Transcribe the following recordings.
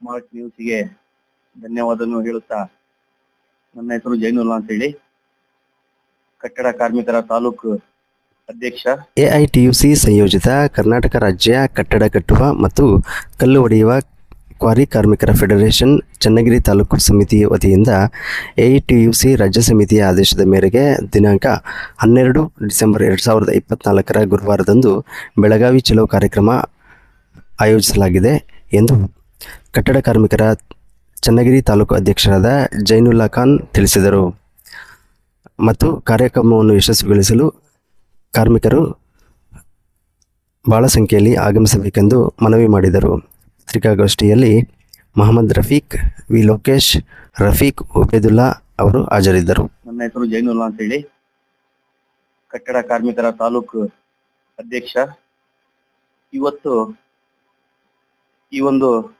Smart ನ್ಯೂಸ್ಗೆ ಧನ್ಯವಾದವನ್ನು ಹೇಳುತ್ತಾ ನನ್ನ ಹೆಸರು ಜೈನುಲ್ಲ ಅಂತ ಹೇಳಿ ಕಟ್ಟಡ ಕಾರ್ಮಿಕರ ತಾಲೂಕು ಅಧ್ಯಕ್ಷ. ಎಐಟಿಯುಸಿ ಸಂಯೋಜಿತ ಕರ್ನಾಟಕ ರಾಜ್ಯ ಕಟ್ಟಡ ಕಟ್ಟುವ ಮತ್ತು ಕಲ್ಲು ಒಡೆಯುವ ಕ್ವಾರಿ ಕಾರ್ಮಿಕರ ಫೆಡರೇಷನ್ ಚನ್ನಗಿರಿ ತಾಲೂಕು ಸಮಿತಿ ವತಿಯಿಂದ ಎಐಟಿಯುಸಿ ರಾಜ್ಯ ಸಮಿತಿಯ ಆದೇಶದ ಮೇರೆಗೆ ದಿನಾಂಕ ಹನ್ನೆರಡು ಡಿಸೆಂಬರ್ ಎರಡು ಸಾವಿರದ ಇಪ್ಪತ್ನಾಲ್ಕರ ಗುರುವಾರದಂದು ಬೆಳಗಾವಿ ಚಲೋ ಕಾರ್ಯಕ್ರಮ ಆಯೋಜಿಸಲಾಗಿದೆ ಎಂದು ಕಟ್ಟಡ ಕಾರ್ಮಿಕರ ಚನ್ನಗಿರಿ ತಾಲೂಕು ಅಧ್ಯಕ್ಷರಾದ ಜೈನುಲ್ಲಾ ಖಾನ್ ತಿಳಿಸಿದರು. ಮತ್ತು ಕಾರ್ಯಕ್ರಮವನ್ನು ಯಶಸ್ವಿಗೊಳಿಸಲು ಕಾರ್ಮಿಕರು ಬಹಳ ಸಂಖ್ಯೆಯಲ್ಲಿ ಆಗಮಿಸಬೇಕೆಂದು ಮನವಿ ಮಾಡಿದರು. ಪತ್ರಿಕಾಗೋಷ್ಠಿಯಲ್ಲಿ ಮಹಮ್ಮದ್ ರಫೀಕ್, ವಿ. ಲೋಕೇಶ್, ರಫೀಕ್ ಉಬೇದುಲ್ಲಾ ಅವರು ಹಾಜರಿದ್ದರು. ನನ್ನ ಹೆಸರು ಜೈನುಲ್ಲಾ ಅಂತೇಳಿ. ಕಟ್ಟಡ ಕಾರ್ಮಿಕರ ತಾಲೂಕು ಅಧ್ಯಕ್ಷ. ಇವತ್ತು ಈ ಒಂದು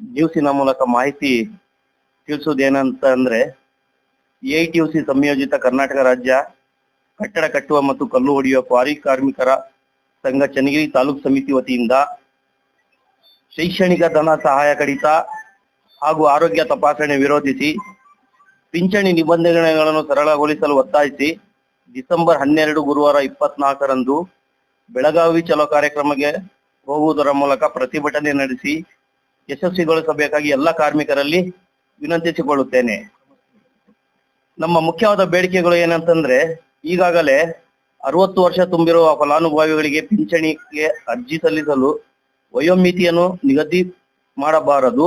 ನ್ಯೂಸಿನ ಮೂಲಕ ಮಾಹಿತಿ ತಿಳಿಸುವುದೇನಂತ ಅಂದ್ರೆ ಎಐಟಿಯುಸಿ ಸಂಯೋಜಿತ ಕರ್ನಾಟಕ ರಾಜ್ಯ ಕಟ್ಟಡ ಕಟ್ಟುವ ಮತ್ತು ಕಲ್ಲು ಹೊಡೆಯುವ ಕ್ವಾರಿ ಕಾರ್ಮಿಕರ ಸಂಘ ಚನ್ನಗಿರಿ ತಾಲೂಕು ಸಮಿತಿ ವತಿಯಿಂದ ಶೈಕ್ಷಣಿಕ ಧನ ಸಹಾಯ ಕಡಿತ ಹಾಗೂ ಆರೋಗ್ಯ ತಪಾಸಣೆ ವಿರೋಧಿಸಿ ಪಿಂಚಣಿ ನಿಬಂಧನೆಗಳನ್ನು ಸರಳಗೊಳಿಸಲು ಒತ್ತಾಯಿಸಿ ಡಿಸೆಂಬರ್ ಹನ್ನೆರಡು ಗುರುವಾರ ಇಪ್ಪತ್ನಾಲ್ಕರಂದು ಬೆಳಗಾವಿ ಚಲೋ ಕಾರ್ಯಕ್ರಮಕ್ಕೆ ಹೋಗುವುದರ ಮೂಲಕ ಪ್ರತಿಭಟನೆ ನಡೆಸಿ ಯಶಸ್ವಿಗೊಳಿಸಬೇಕಾಗಿ ಎಲ್ಲ ಕಾರ್ಮಿಕರಲ್ಲಿ ವಿನಂತಿಸಿಕೊಳ್ಳುತ್ತೇನೆ. ನಮ್ಮ ಮುಖ್ಯವಾದ ಬೇಡಿಕೆಗಳು ಏನಂತಂದ್ರೆ, ಈಗಾಗಲೇ ಅರವತ್ತು ವರ್ಷ ತುಂಬಿರುವ ಫಲಾನುಭವಿಗಳಿಗೆ ಪಿಂಚಣಿಗೆ ಅರ್ಜಿ ಸಲ್ಲಿಸಲು ವಯೋಮಿತಿಯನ್ನು ನಿಗದಿ ಮಾಡಬಾರದು.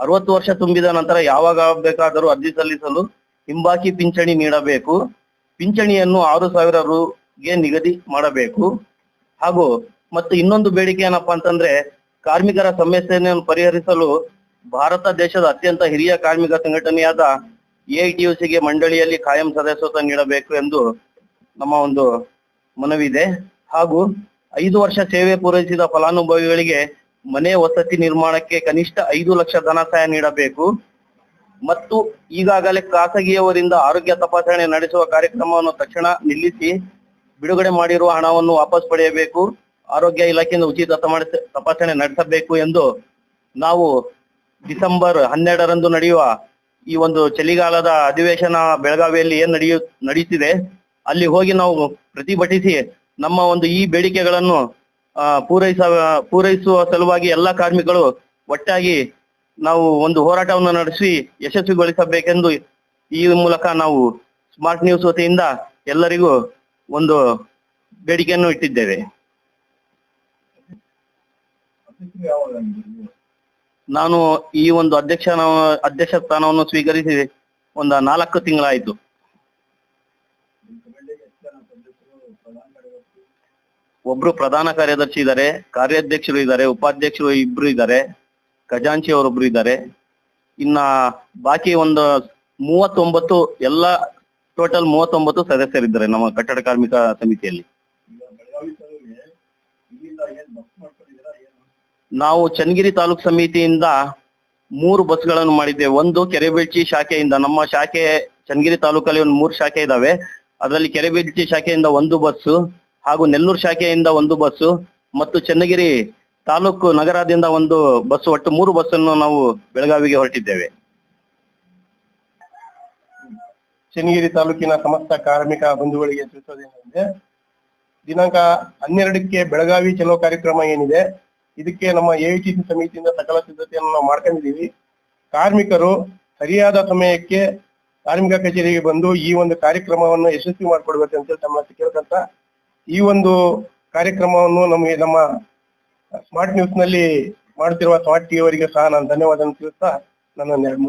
ಅರವತ್ತು ವರ್ಷ ತುಂಬಿದ ನಂತರ ಯಾವಾಗ ಬೇಕಾದರೂ ಅರ್ಜಿ ಸಲ್ಲಿಸಲು ಹಿಂಬಾಕಿ ಪಿಂಚಣಿ ನೀಡಬೇಕು. ಪಿಂಚಣಿಯನ್ನು ಆರು ಸಾವಿರ ರುಗೆ ನಿಗದಿ ಮಾಡಬೇಕು. ಹಾಗೂ ಮತ್ತು ಇನ್ನೊಂದು ಬೇಡಿಕೆ ಏನಪ್ಪಾ ಅಂತಂದ್ರೆ ಕಾರ್ಮಿಕರ ಸಮಸ್ಯೆಯನ್ನು ಪರಿಹರಿಸಲು ಭಾರತ ದೇಶದ ಅತ್ಯಂತ ಹಿರಿಯ ಕಾರ್ಮಿಕ ಸಂಘಟನೆಯಾದ ಎಐಟಿಯುಸಿಗೆ ಮಂಡಳಿಯಲ್ಲಿ ಕಾಯಂ ಸದಸ್ಯತ್ವ ನೀಡಬೇಕು ಎಂದು ನಮ್ಮ ಒಂದು ಮನವಿ ಇದೆ ಹಾಗೂ ಐದು ವರ್ಷ ಸೇವೆ ಪೂರೈಸಿದ ಫಲಾನುಭವಿಗಳಿಗೆ ಮನೆ ವಸತಿ ನಿರ್ಮಾಣಕ್ಕೆ ಕನಿಷ್ಠ ಐದು ಲಕ್ಷ ಧನ ಸಹಾಯ ನೀಡಬೇಕು. ಮತ್ತು ಈಗಾಗಲೇ ಖಾಸಗಿಯವರಿಂದ ಆರೋಗ್ಯ ತಪಾಸಣೆ ನಡೆಸುವ ಕಾರ್ಯಕ್ರಮವನ್ನು ತಕ್ಷಣ ನಿಲ್ಲಿಸಿ ಬಿಡುಗಡೆ ಮಾಡಿರುವ ಹಣವನ್ನು ವಾಪಸ್ ಪಡೆಯಬೇಕು. ಆರೋಗ್ಯ ಇಲಾಖೆಯಿಂದ ಉಚಿತ ತಪಾಸಣೆ ನಡೆಸಬೇಕು ಎಂದು ನಾವು ಡಿಸೆಂಬರ್ ಹನ್ನೆರಡರಂದು ನಡೆಯುವ ಈ ಒಂದು ಚಳಿಗಾಲದ ಅಧಿವೇಶನ ಬೆಳಗಾವಿಯಲ್ಲಿ ಏನ್ ನಡೆಯು, ನಡೆಯುತ್ತಿದೆ, ಅಲ್ಲಿ ಹೋಗಿ ನಾವು ಪ್ರತಿಭಟಿಸಿ ನಮ್ಮ ಒಂದು ಈ ಬೇಡಿಕೆಗಳನ್ನು ಪೂರೈಸ, ಪೂರೈಸುವ ಸಲುವಾಗಿ ಎಲ್ಲಾ ಕಾರ್ಮಿಕರು ಒಟ್ಟಾಗಿ ನಾವು ಒಂದು ಹೋರಾಟವನ್ನು ನಡೆಸಿ ಯಶಸ್ವಿಗೊಳಿಸಬೇಕೆಂದು ಈ ಮೂಲಕ ನಾವು ಸ್ಮಾರ್ಟ್ ನ್ಯೂಸ್ ವತಿಯಿಂದ ಎಲ್ಲರಿಗೂ ಒಂದು ಬೇಡಿಕೆಯನ್ನು ಇಟ್ಟಿದ್ದೇವೆ. ನಾನು ಈ ಒಂದು ಅಧ್ಯಕ್ಷನ ಅಧ್ಯಕ್ಷ ಸ್ಥಾನವನ್ನು ಸ್ವೀಕರಿಸಿ ಒಂದು ನಾಲ್ಕು ತಿಂಗಳಾಯಿತು. ಒಬ್ರು ಪ್ರಧಾನ ಕಾರ್ಯದರ್ಶಿ ಇದ್ದಾರೆ, ಕಾರ್ಯಾಧ್ಯಕ್ಷರು ಇದ್ದಾರೆ, ಉಪಾಧ್ಯಕ್ಷರು ಇಬ್ರು ಇದ್ದಾರೆ, ಖಜಾಂಚಿ ಅವರೊಬ್ರು ಇದ್ದಾರೆ. ಇನ್ನ ಬಾಕಿ ಒಂದು ಮೂವತ್ತೊಂಬತ್ತು, ಎಲ್ಲ ಟೋಟಲ್ ಮೂವತ್ತೊಂಬತ್ತು ಸದಸ್ಯರಿದ್ದಾರೆ ನಮ್ಮ ಕಟ್ಟಡ ಕಾರ್ಮಿಕ ಸಮಿತಿಯಲ್ಲಿ. ನಾವು ಚನ್ನಗಿರಿ ತಾಲೂಕು ಸಮಿತಿಯಿಂದ ಮೂರು ಬಸ್ಗಳನ್ನು ಮಾಡಿದ್ದೇವೆ. ಒಂದು ಕೆರೆಬೆಳ್ಚಿ ಶಾಖೆಯಿಂದ, ನಮ್ಮ ಶಾಖೆ ಚನ್ನಗಿರಿ ತಾಲೂಕಲ್ಲಿ ಒಂದು ಮೂರು ಶಾಖೆ ಇದಾವೆ. ಅದರಲ್ಲಿ ಕೆರೆಬೆಳ್ಚಿ ಶಾಖೆಯಿಂದ ಒಂದು ಬಸ್ಸು ಹಾಗೂ ನೆಲ್ಲೂರು ಶಾಖೆಯಿಂದ ಒಂದು ಬಸ್ಸು ಮತ್ತು ಚನ್ನಗಿರಿ ತಾಲೂಕು ನಗರದಿಂದ ಒಂದು ಬಸ್ ಒಟ್ಟು ಮೂರು ಬಸ್ಸನ್ನು ನಾವು ಬೆಳಗಾವಿಗೆ ಹೊರಟಿದ್ದೇವೆ. ಚನ್ನಗಿರಿ ತಾಲೂಕಿನ ಸಮಸ್ತ ಕಾರ್ಮಿಕ ಬಂಧುಗಳಿಗೆ ತಿಳಿಸೋದೇನೆಂದ್ರೆ, ದಿನಾಂಕ ಹನ್ನೆರಡಕ್ಕೆ ಬೆಳಗಾವಿ ಚಲೋ ಕಾರ್ಯಕ್ರಮ ಏನಿದೆ ಇದಕ್ಕೆ ನಮ್ಮ ಎಐಟಿಸಿ ಸಮಿತಿಯಿಂದ ಸಕಲ ಸಿದ್ಧತೆಯನ್ನು ನಾವು ಮಾಡ್ಕೊಂಡಿದೀವಿ ಕಾರ್ಮಿಕರು ಸರಿಯಾದ ಸಮಯಕ್ಕೆ ಕಾರ್ಮಿಕ ಕಚೇರಿಗೆ ಬಂದು ಈ ಒಂದು ಕಾರ್ಯಕ್ರಮವನ್ನು ಯಶಸ್ವಿ ಮಾಡಿಕೊಡ್ಬೇಕು ಅಂತ ತಮ್ಮ ಕೇಳ್ಕಂತ ಈ ಒಂದು ಕಾರ್ಯಕ್ರಮವನ್ನು ನಮಗೆ ನಮ್ಮ ಸ್ಮಾರ್ಟ್ ನ್ಯೂಸ್ನಲ್ಲಿ ಮಾಡುತ್ತಿರುವ ಸ್ಮಾರ್ಟ್ ಟಿ ಅವರಿಗೆ ಸಹ ನಾನು ಧನ್ಯವಾದ ತಿಳಿಸ್ತಾ ನನ್ನ ಎರಡು